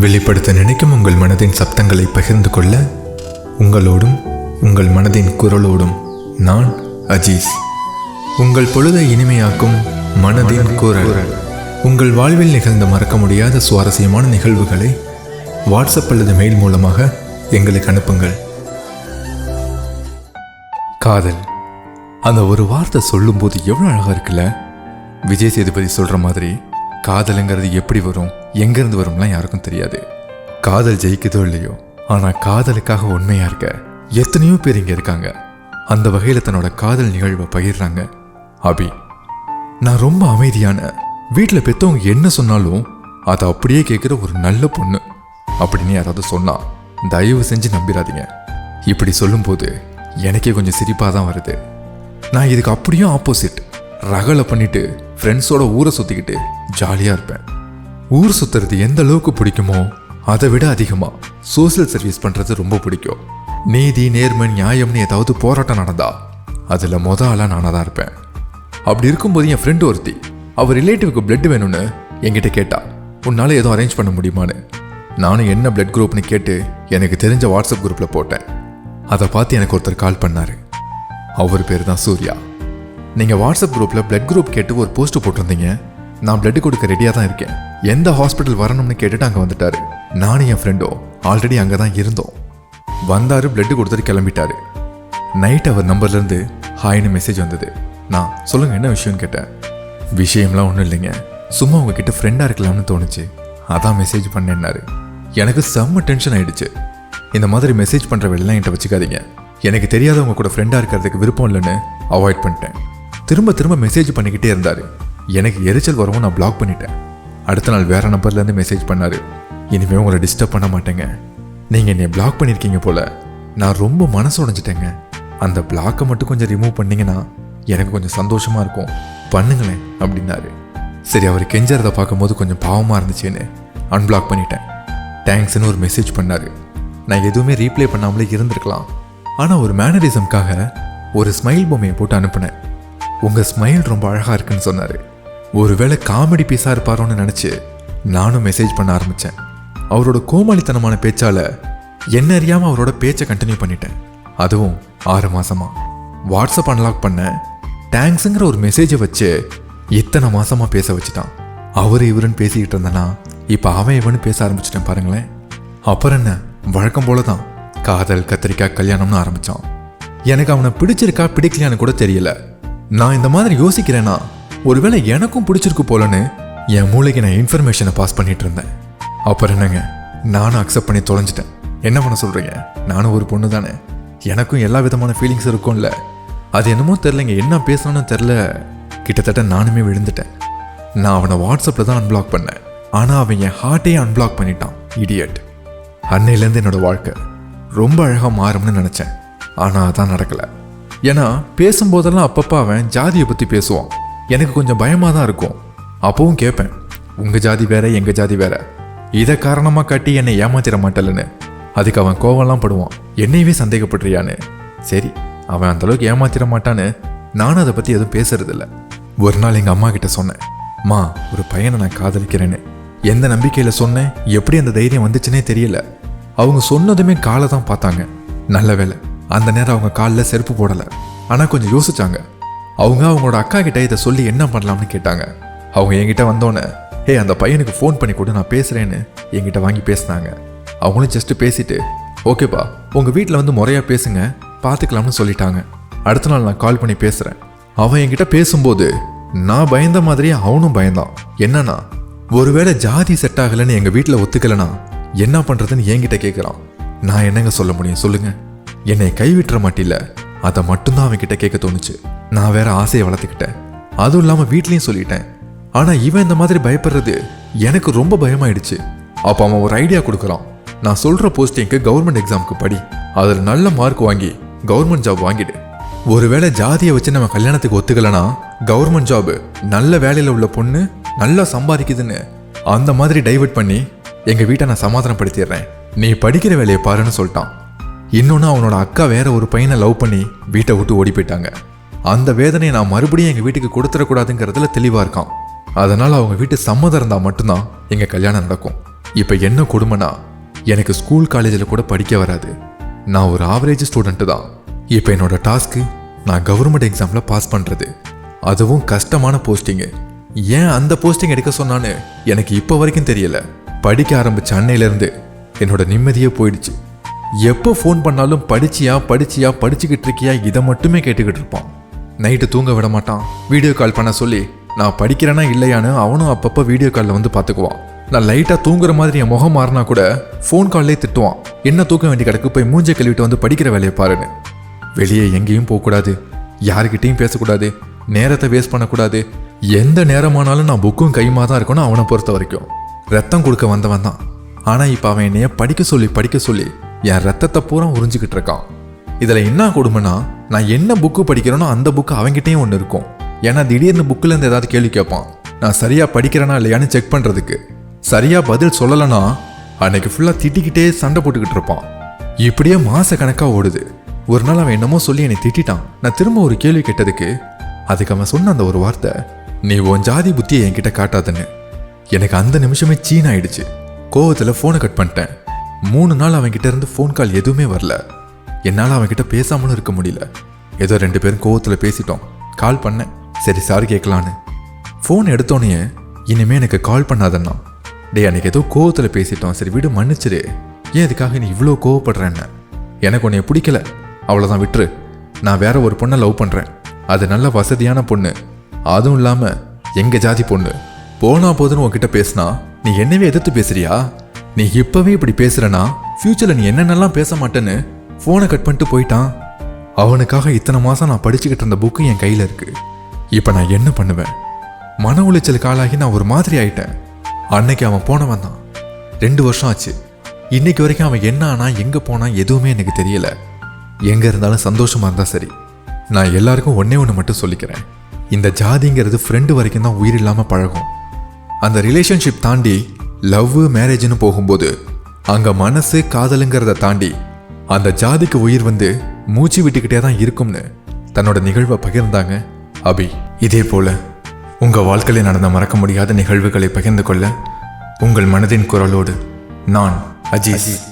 வெளிப்படுத்த நினைக்கும் உங்கள் மனதின் சப்தங்களை பகிர்ந்து கொள்ள உங்களோடும் உங்கள் மனதின் குரலோடும் நான் அஜீஸ். உங்கள் பொழுதை இனிமையாக்கும் மனதின் குரல். உங்கள் வாழ்வில் நிகழ்ந்த மறக்க முடியாத சுவாரஸ்யமான நிகழ்வுகளை வாட்ஸ்அப் அல்லது மெயில் மூலமாக எங்களுக்கு அனுப்புங்கள். காதல். அந்த ஒரு வார்த்தை சொல்லும்போது எவ்வளோ அழகாக இருக்குல்ல? விஜய் சேதுபதி சொல்கிற மாதிரி. காதலுங்கிறது எப்படி வரும் எங்கேருந்து வரும்லாம் யாருக்கும் தெரியாது. காதல் ஜெயிக்குதோ இல்லையோ ஆனால் காதலுக்காக உண்மையா இருக்க எத்தனையோ பேர் இங்கே இருக்காங்க. அந்த வகையில் தன்னோட காதல் நிகழ்வை பகிர்றாங்க. அபி நான் ரொம்ப அமைதியான வீட்டில் பெற்றவங்க என்ன சொன்னாலும் அதை அப்படியே கேட்குற ஒரு நல்ல பொண்ணு அப்படின்னு யாராவது சொன்னா தயவு செஞ்சு நம்பிடாதீங்க இப்படி சொல்லும்போது எனக்கே கொஞ்சம் சிரிப்பாக தான் வருது. நான் இதுக்கு அப்படியும் ஆப்போசிட் ரகலை பண்ணிட்டு ஃப்ரெண்ட்ஸோட ஊரை சுற்றிக்கிட்டு ஜாலியாக இருப்பேன். ஊர் சுற்றுறது எந்த அளவுக்கு பிடிக்குமோ அதை விட அதிகமாக சோஷியல் சர்வீஸ் பண்ணுறது ரொம்ப பிடிக்கும். நீதி நேர்மை நியாயம்னு ஏதாவது போராட்டம் நடந்தா அதில் மொத ஆளாக நானாக தான் இருப்பேன். அப்படி இருக்கும்போது என் ஃப்ரெண்டு ஒருத்தி அவர் ரிலேட்டிவ்க்கு பிளட் வேணும்னு என்கிட்ட கேட்டா உன்னால் எதுவும் அரேஞ்ச் பண்ண முடியுமான்னு? நானும் என்ன பிளட் குரூப்னு கேட்டு எனக்கு தெரிஞ்ச வாட்ஸ்அப் குரூப்பில் போட்டேன். அதை பார்த்து எனக்கு ஒருத்தர் கால் பண்ணார். அவர் பேர் தான் சூர்யா. நீங்கள் வாட்ஸ்அப் குரூப்பில் பிளட் குரூப் கேட்டு ஒரு போஸ்ட் போட்டிருந்தீங்க. நான் பிளட் கொடுக்க ரெடியாக தான் இருக்கேன். எந்த ஹாஸ்பிட்டல் வரணும்னு கேட்டுட்டு அங்கே வந்துட்டார். நானும் என் ஃப்ரெண்டும் ஆல்ரெடி அங்கே தான் இருந்தோம். வந்தார் பிளட் கொடுத்துட்டு கிளம்பிட்டாரு. நைட் அவர் நம்பர்லேருந்து ஹாய்னு மெசேஜ் வந்தது. நான் சொல்லுங்கள் என்ன விஷயம்னு கேட்டேன். விஷயம்லாம் ஒன்றும் இல்லைங்க. சும்மா உங்ககிட்ட ஃப்ரெண்டாக இருக்கலாம்னு தோணுச்சு. அதான் மெசேஜ் பண்ணேன்னாரு. எனக்கு செம்ம டென்ஷன் ஆயிடுச்சு. இந்த மாதிரி மெசேஜ் பண்ணுற வேலைலாம் என்கிட்ட வச்சுக்காதீங்க. எனக்கு தெரியாதவங்க கூட ஃப்ரெண்டாக இருக்கிறதுக்கு விருப்பம் இல்லைன்னு அவாய்ட் பண்ணிட்டேன். திரும்ப திரும்ப மெசேஜ் பண்ணிக்கிட்டே இருந்தார். எனக்கு எரிச்சல் வரவும் நான் பிளாக் பண்ணிட்டேன். அடுத்த நாள் வேற நம்பர்லேருந்து மெசேஜ் பண்ணார். இனிமேல் உங்களை டிஸ்டர்ப் பண்ண மாட்டேங்க. நீங்கள் என்னை பிளாக் பண்ணியிருக்கீங்க போல. நான் ரொம்ப மனசு உடைஞ்சிட்டேங்க. அந்த பிளாக்கை மட்டும் கொஞ்சம் ரிமூவ் பண்ணிங்கன்னா எனக்கு கொஞ்சம் சந்தோஷமாக இருக்கும். பண்ணுங்களேன் அப்படின்னாரு. சரி அவர் கெஞ்சறதை பார்க்கும்போது கொஞ்சம் பாவமாக இருந்துச்சுன்னு அன்பிளாக் பண்ணிட்டேன். தேங்க்ஸ்னு ஒரு மெசேஜ் பண்ணாரு. நான் எதுவுமே ரீப்ளை பண்ணாமலே இருந்திருக்கலாம். ஆனால் ஒரு மேனரிசம்காக ஒரு ஸ்மைல் பொம்மையை போட்டு அனுப்பினேன். உங்கள் ஸ்மைல் ரொம்ப அழகாக இருக்குன்னு சொன்னார். ஒருவேளை காமெடி பீஸாக இருப்பாரோன்னு நினச்சி நானும் மெசேஜ் பண்ண ஆரம்பித்தேன் அவரோட கோமாளித்தனமான பேச்சால் என்ன அறியாமல் அவரோட பேச்சை கண்டினியூ பண்ணிட்டேன். அதுவும் ஆறு மாதமாக வாட்ஸ்அப் அன்லாக் பண்ண தேங்க்ஸுங்கிற ஒரு மெசேஜை வச்சு இத்தனை மாசமா பேச வச்சுட்டான். அவரு இவருன்னு பேசிக்கிட்டு இருந்தேன்னா இப்போ அவன் இவனு பேச ஆரம்பிச்சிட்டேன் பாருங்களேன். அப்புறம் என்ன? வழக்கம் போல தான் காதல் கத்திரிக்காய் கல்யாணம்னு ஆரம்பிச்சான். எனக்கு அவனை பிடிச்சிருக்கா பிடிக்கலையான்னு கூட தெரியல. நான் இந்த மாதிரி யோசிக்கிறேன்னா ஒருவேளை எனக்கும் பிடிச்சிருக்கு போலன்னு என் மூளைக்கு நான் இன்ஃபர்மேஷனை பாஸ் பண்ணிட்டு இருந்தேன். அப்புறம் என்னங்க? நானும் அக்செப்ட் பண்ணி தொலைஞ்சிட்டேன். என்ன பண்ண சொல்கிறீங்க நானும் ஒரு பொண்ணு தானே எனக்கும் எல்லா விதமான ஃபீலிங்ஸ் இருக்கும்ல. அது என்னமோ தெரிலங்க என்ன பேசணும்னு தெரில கிட்டத்தட்ட நானுமே விழுந்துட்டேன். நான் அவனை வாட்ஸ்அப்பில் தான் அன்பிளாக் பண்ணேன். ஆனால் அவன் என் ஹார்ட்டையே அன்பிளாக் பண்ணிட்டான். இடியட் அன்னையிலேருந்து என்னோட வாழ்க்கை ரொம்ப அழகாக மாறும்னு நினச்சேன். ஆனால் அதான் நடக்கலை. ஏன்னா பேசும்போதெல்லாம் அப்பப்போ அவன் ஜாதியை பற்றி பேசுவான். எனக்கு கொஞ்சம் பயமாக தான் இருக்கும். அப்பவும் கேட்பேன் உங்கள் ஜாதி வேற எங்கள் ஜாதி வேற? இதை காரணமாக காட்டி என்னை ஏமாத்திட மாட்டலன்னு அதுக்கு அவன் கோவம்லாம் படுவான். என்னையவே சந்தேகப்படுறியான்னு? சரி அவன் அந்த அளவுக்கு ஏமாத்திட மாட்டான்னு நானும் அதை பற்றி எதுவும் பேசுறதில்ல. ஒரு நாள் எங்கள் அம்மா கிட்ட சொன்னேன் மா ஒரு பையனை நான் காதலிக்கிறேன்னு. எந்த நம்பிக்கையில் சொன்னேன்? எப்படி அந்த தைரியம் வந்துச்சுன்னே தெரியல. அவங்க சொன்னதுமே காலை தான் பார்த்தாங்க. நல்ல வேலை அந்த நேரம் அவங்க காலில் செருப்பு போடலை. ஆனால் கொஞ்சம் யோசிச்சாங்க. அவங்க அவங்களோட அக்கா கிட்ட இதை சொல்லி என்ன பண்ணலாம்னு கேட்டாங்க. அவங்க என்கிட்ட வந்தோன்னே ஹே அந்த பையனுக்கு ஃபோன் பண்ணி கொடு நான் பேசுகிறேன்னு என்கிட்ட வாங்கி பேசினாங்க. அவங்களும் ஜஸ்ட்டு பேசிட்டு ஓகேப்பா உங்கள் வீட்டில் வந்து முறையாக பேசுங்க பார்த்துக்கலாம்னு சொல்லிட்டாங்க. அடுத்த நாள் நான் கால் பண்ணி பேசுகிறேன் அவன் என்கிட்ட பேசும்போது நான் பயந்த மாதிரியே அவனும் பயந்தான். என்னன்னா ஒருவேளை ஜாதி செட் ஆகலைன்னு எங்கள் வீட்டில் ஒத்துக்கலைன்னா என்ன பண்ணுறதுன்னு என்கிட்ட கேட்குறான் நான் என்னங்க சொல்ல முடியும்? சொல்லுங்கள் என்னை கைவிட்டுற மாட்டில்ல. அதை மட்டும்தான் அவன்கிட்ட கேட்க தோணுச்சு. நான் வேற ஆசையை வளர்த்துக்கிட்டேன். அதுவும் இல்லாமல் வீட்லேயும் சொல்லிட்டேன். ஆனால் இவன் இந்த மாதிரி பயப்படுறது எனக்கு ரொம்ப பயமாயிடுச்சு. அப்போ அவன் ஒரு ஐடியா கொடுக்குறான். நான் சொல்கிற போஸ்டிங்க்கு கவர்மெண்ட் எக்ஸாமுக்கு படி. அதில் நல்ல மார்க் வாங்கி கவர்மெண்ட் ஜாப் வாங்கிடு. ஒருவேளை ஜாதியை வச்சு நம்ம கல்யாணத்துக்கு ஒத்துக்கலைன்னா கவர்மெண்ட் ஜாப் நல்ல வேலையில் உள்ள பொண்ணு நல்லா சம்பாதிக்குதுன்னு அந்த மாதிரி டைவர்ட் பண்ணி எங்கள் வீட்டை நான் சமாதானப்படுத்திடுறேன். நீ படிக்கிற வேலையை பாருன்னு சொல்லிட்டான். இன்னொன்று அவனோட அக்கா வேற ஒரு பையனை லவ் பண்ணி வீட்டை விட்டு ஓடி போயிட்டாங்க. அந்த வேதனையை நான் மறுபடியும் எங்கள் வீட்டுக்கு கொடுத்துடக்கூடாதுங்கிறதுல தெளிவாக இருக்கான். அதனால் அவங்க வீட்டு சம்மதம் இருந்தால் மட்டும்தான் எங்கள் கல்யாணம் நடக்கும். இப்போ என்ன கொடுமைனா எனக்கு ஸ்கூல் காலேஜில் கூட படிக்க வராது. நான் ஒரு ஆவரேஜ் ஸ்டூடெண்ட்டு தான். இப்போ என்னோட டாஸ்க்கு நான் கவர்மெண்ட் எக்ஸாமில் பாஸ் பண்ணுறது அதுவும் கஷ்டமான போஸ்டிங்கு ஏன் அந்த போஸ்டிங் எடுக்க சொன்னான்னு எனக்கு இப்போ வரைக்கும் தெரியல. படிக்க ஆரம்பிச்ச அன்னையிலேருந்து என்னோட நிம்மதியே போயிடுச்சு. எப்போ ஃபோன் பண்ணாலும் படிச்சியா படிச்சியா படிச்சுக்கிட்டு இருக்கியா இதை மட்டுமே கேட்டுக்கிட்டு இருப்பான். நைட்டு தூங்க விட மாட்டான். வீடியோ கால் பண்ண சொல்லி நான் படிக்கிறேனா இல்லையான்னு அவனும் அப்பப்போ வீடியோ காலில் வந்து பார்த்துக்குவான். நான் லைட்டாக தூங்குற மாதிரி என் முகம் மாறினா கூட ஃபோன் கால்லே திட்டுவான். என்ன தூக்க வேண்டி கிடக்கு? போய் மூஞ்சை கழுவிட்டு வந்து படிக்கிற வேலையை பாருன்னு. வெளியே எங்கேயும் போகக்கூடாது. யாருக்கிட்டேயும் பேசக்கூடாது. நேரத்தை வேஸ்ட் பண்ணக்கூடாது. எந்த நேரமானாலும் நான் புக்கும் கையுமாக தான் இருக்கணும் அவனை பொறுத்த வரைக்கும். ரத்தம் கொடுக்க வந்தவன் தான். ஆனால் இப்போ அவன் என்னைய படிக்க சொல்லி படிக்க சொல்லி என் ரத்தத்தை பூரா உறிஞ்சிக்கிட்டு இருக்கான். இதில் என்ன கொடுமைனா நான் என்ன புக்கு படிக்கிறேனோ அந்த புக்கு அவன்கிட்டயும் ஒன்று இருக்கும். ஏன்னா திடீர்னு புக்கில் இருந்து ஏதாவது கேள்வி கேட்பான். நான் சரியாக படிக்கிறேனா இல்லையான்னு செக் பண்ணுறதுக்கு சரியாக பதில் சொல்லலைன்னா அன்னைக்கு ஃபுல்லாக திட்டிக்கிட்டே சண்டை போட்டுக்கிட்டு இருப்பான். இப்படியே மாத கணக்காக ஓடுது. ஒரு நாள் அவன் என்னமோ சொல்லி என்னை திட்டிட்டான். நான் திரும்ப ஒரு கேள்வி கேட்டதுக்கு அதுக்கு அவன் சொன்ன அந்த ஒரு வார்த்தை நீ உன் ஜாதி புத்தியை என்கிட்ட காட்டாதுன்னு. எனக்கு அந்த நிமிஷமே சீன் ஆயிடுச்சு கோவத்தில் ஃபோனை கட் பண்ணிட்டேன். மூணு நாள் அவன்கிட்ட இருந்து ஃபோன் கால் எதுவுமே வரல. என்னால் அவன்கிட்ட பேசாமலும் இருக்க முடியல. ஏதோ ரெண்டு பேரும் கோவத்தில் பேசிட்டோம். கால் பண்ணேன். சரி சார் கேட்கலான்னு ஃபோன் எடுத்தோன்னே இனிமே எனக்கு கால் பண்ணாதண்ணா. டேய் அன்னைக்கு ஏதோ கோவத்தில் பேசிட்டோம். சரி வீடு மன்னிச்சிரு. ஏன் இதுக்காக நீ இவ்வளோ கோவப்படுறேன்னு? எனக்கு உன்னைய பிடிக்கல. அவ்வளோதான் விட்டுரு. நான் வேற ஒரு பொண்ணை லவ் பண்ணுறேன் அது நல்ல வசதியான பொண்ணு. அதுவும் இல்லாமல் எங்கள் ஜாதி பொண்ணு? போனா போதுன்னு உன்கிட்ட பேசினா நீ என்னவே எதிர்த்து பேசுறியா? நீ இப்பவே இப்படி பேசுறனா? ஃப்யூச்சரில் நீ என்னென்னலாம் பேச மாட்டேன்னு ஃபோனை கட் பண்ணிட்டு போயிட்டான். அவனுக்காக இத்தனை மாதம் நான் படிச்சுக்கிட்டு இருந்த புக்கு என் கையில் இருக்கு. இப்போ நான் என்ன பண்ணுவேன்? மன உளைச்சலுக்கு ஆளாகி நான் ஒரு மாதிரி ஆயிட்டேன். அன்னைக்கு அவன் போனவன் தான். ரெண்டு வருஷம் ஆச்சு. இன்னைக்கு வரைக்கும் அவன் என்ன ஆனா எங்கே போனான் எதுவுமே எனக்கு தெரியல. எங்கே இருந்தாலும் சந்தோஷமா இருந்தா சரி. நான் எல்லாருக்கும் ஒன்னே ஒன்று மட்டும் சொல்லிக்கிறேன். இந்த ஜாதிங்கிறது ஃப்ரெண்டு வரைக்கும் தான் உயிர் இல்லாமல் பழகும். அந்த ரிலேஷன்ஷிப் தாண்டி லவ் மேரேஜ்னு போகும்போது அங்கே மனசு காதலுங்கிறத தாண்டி அந்த ஜாதிக்கு உயிர் வந்து மூச்சு விட்டுக்கிட்டே தான் இருக்கும்னு தன்னோட நிகழ்வை பகிர்ந்தாங்க அபி. இதே போல் உங்கள் வாழ்க்கையில் நடந்த மறக்க முடியாத நிகழ்வுகளை பகிர்ந்து கொள்ள உங்கள் மனதின் குரலோடு நான் அஜித்